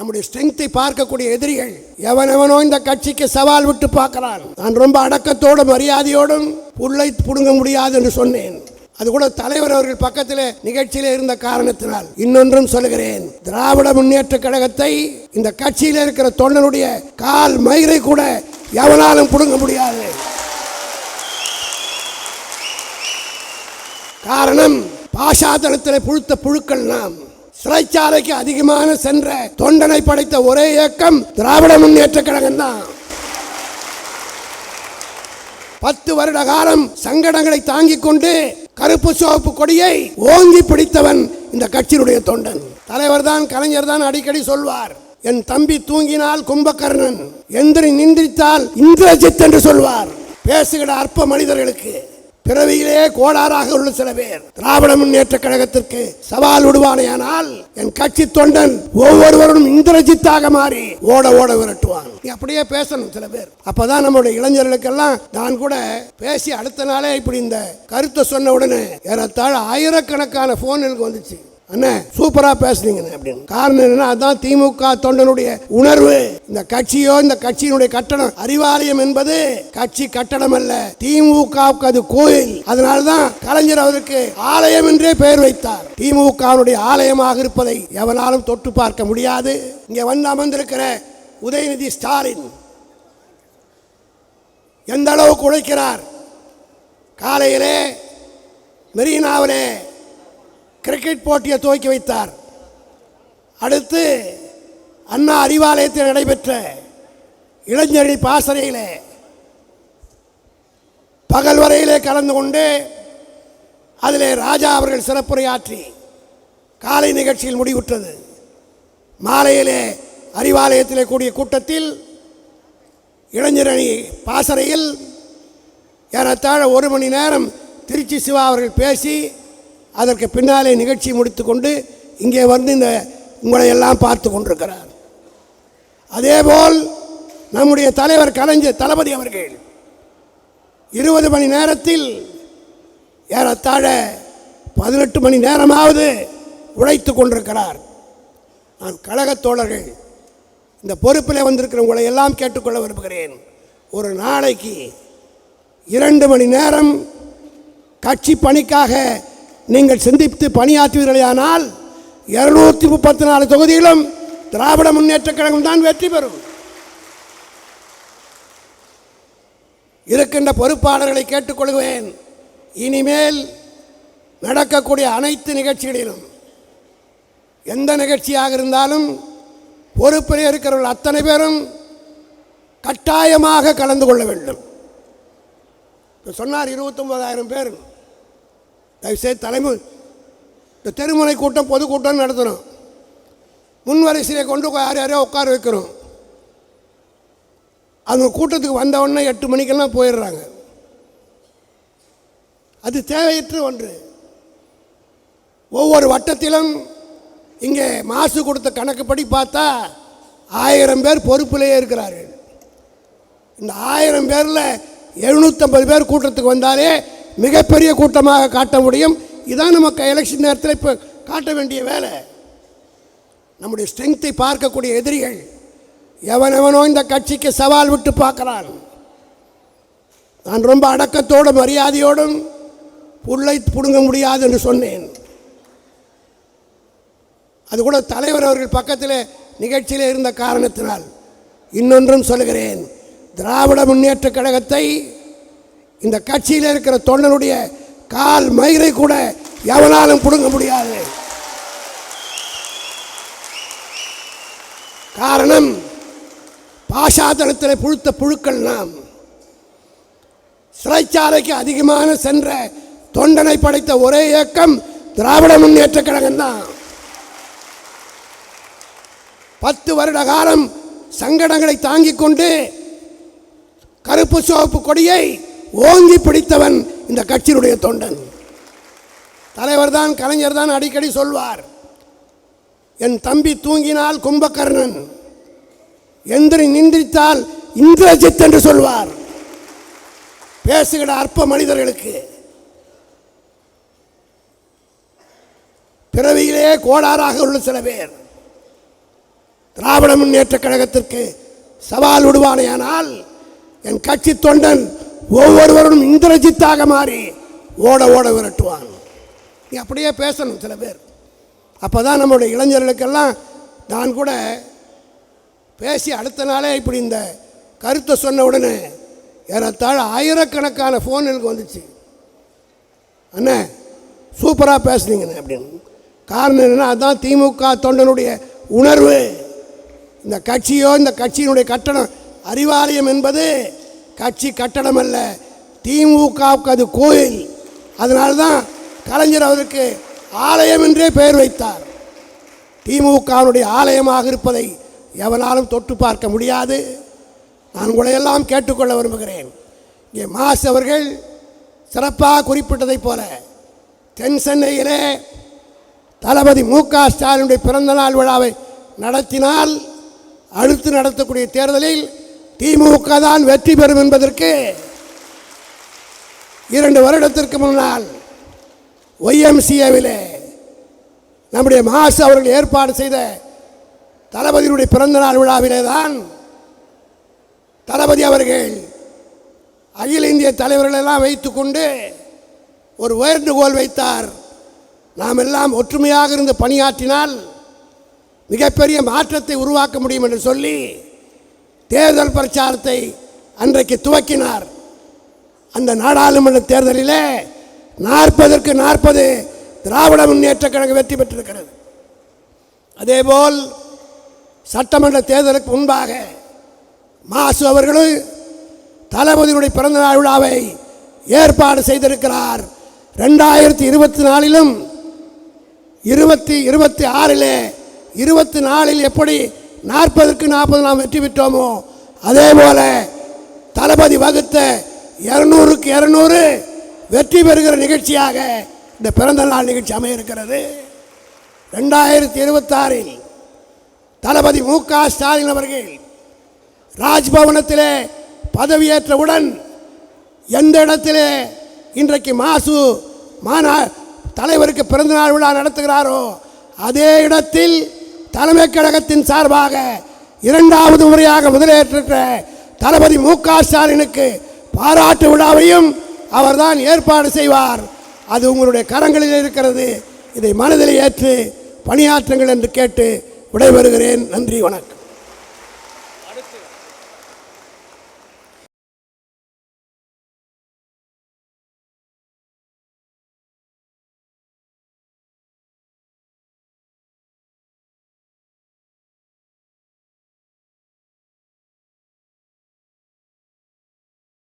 நம்முடைய ஸ்ட்ரென்த்தை பார்க்கக்கூடிய எதிரிகள் எவனெவனோ இந்த கட்சிக்கு சவால் விட்டு பார்க்கிறான். நான் ரொம்ப அடக்கத்தோடும் மரியாதையோடும் புல்லை புடுங்க முடியாது என்று சொன்னேன். அது கூட தலைவர் அவர்கள் பக்கத்தில் நிகழ்ச்சியில் இருந்த காரணத்தினால் இன்னொன்றும் சொல்லுகிறேன். திராவிட முன்னேற்ற கழகத்தை இந்த கட்சியில் இருக்கிற தொண்டனுடைய கால் மயிரை கூட எவனாலும் புடுங்க முடியாது. காரணம் பாஷாதனத்தில் புழுத்த புழுக்கள் நாம். சிறைச்சாலைக்கு அதிகமான சென்ற தொண்டனை படைத்த ஒரே இயக்கம் திராவிட முன்னேற்ற கழகம் தான். பத்து வருட காலம் சங்கடங்களை தாங்கிக் கொண்டு கருப்பு சிவப்பு கொடியை ஓங்கி பிடித்தவன் இந்த கட்சியினுடைய தொண்டன். தலைவர் தான் கலைஞர் தான் அடிக்கடி சொல்வார் என் தம்பி தூங்கினால் கும்பகர்ணன் எந்திரி நிந்திரித்தால் இந்திரஜித் என்று சொல்வார். பேசுகிற அற்ப மனிதர்களுக்கு பிறவியிலே கோளாறாக உள்ள சில பேர் திராவிட முன்னேற்ற கழகத்திற்கு சவால் விடுவானேயானால் என் கட்சி தொண்டன் ஒவ்வொருவரும் இந்திரஜித்தாக மாறி ஓட ஓட விரட்டுவான் நீ அப்படியே பேசணும் சில பேர். அப்பதான் நம்முடைய இளைஞர்களுக்கெல்லாம் நான் கூட பேசி அடுத்த நாளே இப்படி இந்த கருத்தை சொன்ன உடனே ஏறத்தாழ ஆயிரக்கணக்கான போன் எனக்கு வந்துச்சு. அண்ணே சூப்பரா பேசுனீங்கண்ணே அப்படின்னு. காரணம் என்னன்னா அதான் திமுக தொண்டனுடைய உணர்வு. இந்த கட்சியோ இந்த கட்சியினுடைய கட்டணம் அறிவாலயம் என்பது கட்சி கட்டடம் அல்ல. திமுகவுக்கு அது கோயில். அதனால தான் கலைஞர் அவருக்கு ஆலயம் என்றே பெயர் வைத்தார். திமுகவுடைய ஆலயமாக இருப்பதை எவனாலும் தொட்டு பார்க்க முடியாது. இங்க வந்து அமர்ந்திருக்கிற உதயநிதி ஸ்டாலின் எந்த அளவுக்கு உழைக்கிறார்? காலையிலே மெரினாவிலே கிரிக்கெட் போட்டியை துவக்கி வைத்தார். அடுத்து அண்ணா அறிவாலயத்தில் நடைபெற்ற இளைஞரணி பாசறையிலே பகல் வரையிலே கலந்து கொண்டு அதிலே ராஜா அவர்கள் சிறப்புரையாற்றி காலை நிகழ்ச்சியில் முடிவுற்றது. மாலையிலே அறிவாலயத்திலே கூடிய கூட்டத்தில் இளைஞரணி பாசறையில் ஏறத்தாழ ஒரு மணி நேரம் திருச்சி சிவா அவர்கள் பேசி அதற்கு பின்னாலே நிகழ்ச்சி முடித்துக்கொண்டு இங்கே வந்து இந்த உங்களை எல்லாம் பார்த்து கொண்டிருக்கிறார். அதேபோல் நம்முடைய தலைவர் கலைஞர் தளபதி அவர்கள் இருபது மணி நேரத்தில் ஏறத்தாழ பதினெட்டு மணி நேரமாவது உழைத்து கொண்டிருக்கிறார். நான் கழகத் தோழர்கள் இந்த பொறுப்பில் வந்திருக்கிற உங்களை எல்லாம் கேட்டுக்கொள்ள விரும்புகிறேன். ஒரு நாளைக்கு இரண்டு மணி நேரம் கட்சி பணிக்காக நீங்கள் சிந்தித்து பணியாற்றுவீர்களேயானால் இருநூற்றி முப்பத்தி நாலு தொகுதியிலும் திராவிட முன்னேற்ற கழகம் தான் வெற்றி பெறும். இருக்கின்ற பொறுப்பாளர்களை கேட்டுக்கொள்கிறேன் இனிமேல் நடக்கக்கூடிய அனைத்து நிகழ்ச்சிகளிலும் எந்த நிகழ்ச்சியாக இருந்தாலும் பொறுப்பில் இருக்கிறவர்கள் அத்தனை பேரும் கட்டாயமாக கலந்து கொள்ள வேண்டும். சொன்னார் இருபத்தொன்பதாயிரம் பேர். தயவுசெய்து தலைமை இந்த தெருமுனை கூட்டம் பொதுக்கூட்டம் நடத்துகிறோம் முன்வரிசையை கொண்டு யார் யாரையோ உட்கார வைக்கிறோம் அவங்க கூட்டத்துக்கு வந்தவொடனே எட்டு மணிக்கெல்லாம் போயிடுறாங்க. அது தேவையற்ற ஒன்று. ஒவ்வொரு வட்டத்திலும் இங்கே மாசு கொடுத்த கணக்குப்படி பார்த்தா ஆயிரம் பேர் பொறுப்பிலேயே இருக்கிறார்கள். இந்த ஆயிரம் பேரில் எழுநூற்றம்பது பேர் கூட்டத்துக்கு வந்தாலே மிகப்பெரிய கூட்டமாக காட்ட முடியும். இதான் நமக்கு எலெக்ஷன் நேரத்தில் இப்போ காட்ட வேண்டிய வேலை. நம்முடைய ஸ்ட்ரென்த்தை பார்க்கக்கூடிய எதிரிகள் எவனவனோ இந்த கட்சிக்கு சவால் விட்டு பார்க்குறான். நான் ரொம்ப அடக்கத்தோடும் மரியாதையோடும் புல்லை புடுங்க முடியாது என்று சொன்னேன். அது கூட தலைவர் அவர்கள் பக்கத்தில் நிகழ்ச்சியில் இருந்த காரணத்தினால் இன்னொன்றும் சொல்லுகிறேன். திராவிட முன்னேற்ற கழகத்தை இந்த கட்சியில் இருக்கிற தொண்டனுடைய கால் மயிரை கூட எவனாலும் பிடுங்க முடியாது. காரணம் பாஷாதனத்தில் புழுத்த புழுக்கள் நாம். சிறைச்சாலைக்கு அதிகமான சென்ற தொண்டனை படைத்த ஒரே இயக்கம் திராவிட முன்னேற்ற கழகம் தான். பத்து வருட காலம் சங்கடங்களை தாங்கிக் கொண்டு கருப்பு சிவப்பு கொடியை ஓங்கி பிடித்தவன் இந்த கட்சியினுடைய தொண்டன். தலைவர் தான் கலைஞர் தான் அடிக்கடி சொல்வார் என் தம்பி தூங்கினால் கும்பகர்ணன் எந்திரி நிந்திரித்தால் இந்திரஜித் என்று சொல்வார். பேசுகிற அற்ப மனிதர்களுக்கு பிறவியிலே கோளாறாக உள்ள சில பேர் திராவிட முன்னேற்ற கழகத்திற்கு சவால் விடுவானேயானால் என் கட்சி தொண்டன் ஒவ்வொருவரும் இந்திரஜித்தாக மாறி ஓட ஓட விரட்டுவாங்க. நீ அப்படியே பேசணும் சில பேர். அப்போ தான் நம்மளுடைய இளைஞர்களுக்கெல்லாம் நான் கூட பேசி அடுத்த நாளே இப்படி இந்த கருத்தை சொன்ன உடனே ஏறத்தாழ ஆயிரக்கணக்கான ஃபோன் எனக்கு வந்துச்சு. அண்ணே சூப்பராக பேசுனீங்கண்ணே அப்படின்னு. காரணம் என்னென்னா அதுதான் திமுக தொண்டனுடைய உணர்வு. இந்த கட்சியோ இந்த கட்சியினுடைய கட்டணம் அறிவாலயம் என்பது கட்சி கட்டடம் அல்ல திமுகவுக்கு அது கோயில். அதனால தான் கலைஞர் அவருக்கு ஆலயம் என்றே பெயர் வைத்தார். திமுகவினுடைய ஆலயமாக இருப்பதை எவனாலும் தொட்டு பார்க்க முடியாது. நான் உங்களையெல்லாம் கேட்டுக்கொள்ள விரும்புகிறேன். இங்கே மாஸ் அவர்கள் சிறப்பாக குறிப்பிட்டதைப் போல தென் சென்னையிலே தளபதி மு க ஸ்டாலினுடைய பிறந்தநாள் விழாவை நடத்தினால் அடுத்து நடத்தக்கூடிய தேர்தலில் திமுக தான் வெற்றி பெறும் என்பதற்கு இரண்டு வருடத்திற்கு முன்னால் ஒய்எம்சிஏவிலே நம்முடைய மாசு அவர்கள் ஏற்பாடு செய்த தளபதியுடைய பிறந்தநாள் விழாவிலே தான் தளபதி அவர்கள் அகில இந்திய தலைவர்களெல்லாம் வைத்துக்கொண்டு ஒரு வேண்டுகோள் வைத்தார். நாம் எல்லாம் ஒற்றுமையாக இருந்து பணியாற்றினால் மிகப்பெரிய மாற்றத்தை உருவாக்க முடியும் என்று சொல்லி தேர்தல் பிரச்சாரத்தை அன்றைக்கு துவக்கினார். அந்த நாடாளுமன்ற தேர்தலிலே நாற்பதற்கு நாற்பது திராவிட முன்னேற்ற கழகம் வெற்றி பெற்றிருக்கிறது. அதேபோல் சட்டமன்ற தேர்தலுக்கு முன்பாக மாசு அவர்கள் தளபதியுடைய பிறந்தநாள் விழாவை ஏற்பாடு செய்திருக்கிறார். ரெண்டாயிரத்தி இருபத்தி நாலிலும் இருபத்தி இருபத்தி ஆறிலே இருபத்தி நாலில் எப்படி நாற்பதுக்கு நாற்பது நாம் வெற்றி பெற்றோமோ? அதே போல தளபதி வகுத்த இரநூறுக்கு இரநூறு வெற்றி பெறுகிற நிகழ்ச்சியாக இந்த பிறந்த நாள் நிகழ்ச்சி அமைய இருக்கிறது ரெண்டாயிரத்தி இருபத்தாறில் தளபதி மு க ஸ்டாலின் அவர்கள் ராஜ்பவனத்திலே பதவியேற்றவுடன் எந்த இடத்திலே இன்றைக்கு மாசு மாநா தலைவருக்கு பிறந்தநாள் விழா நடத்துகிறாரோ அதே இடத்தில் தலைமை கழகத்தின் சார்பாக இரண்டாவது முறையாக முதலேற்றிருக்கிற தளபதி மு க ஸ்டாலினுக்கு பாராட்டு விழாவையும் அவர்தான் ஏற்பாடு செய்வார். அது உங்களுடைய கரங்களில் இருக்கிறது. இதை மனதில் ஏற்று பணியாற்றுங்கள் என்று கேட்டு விடைபெறுகிறேன். நன்றி வணக்கம்.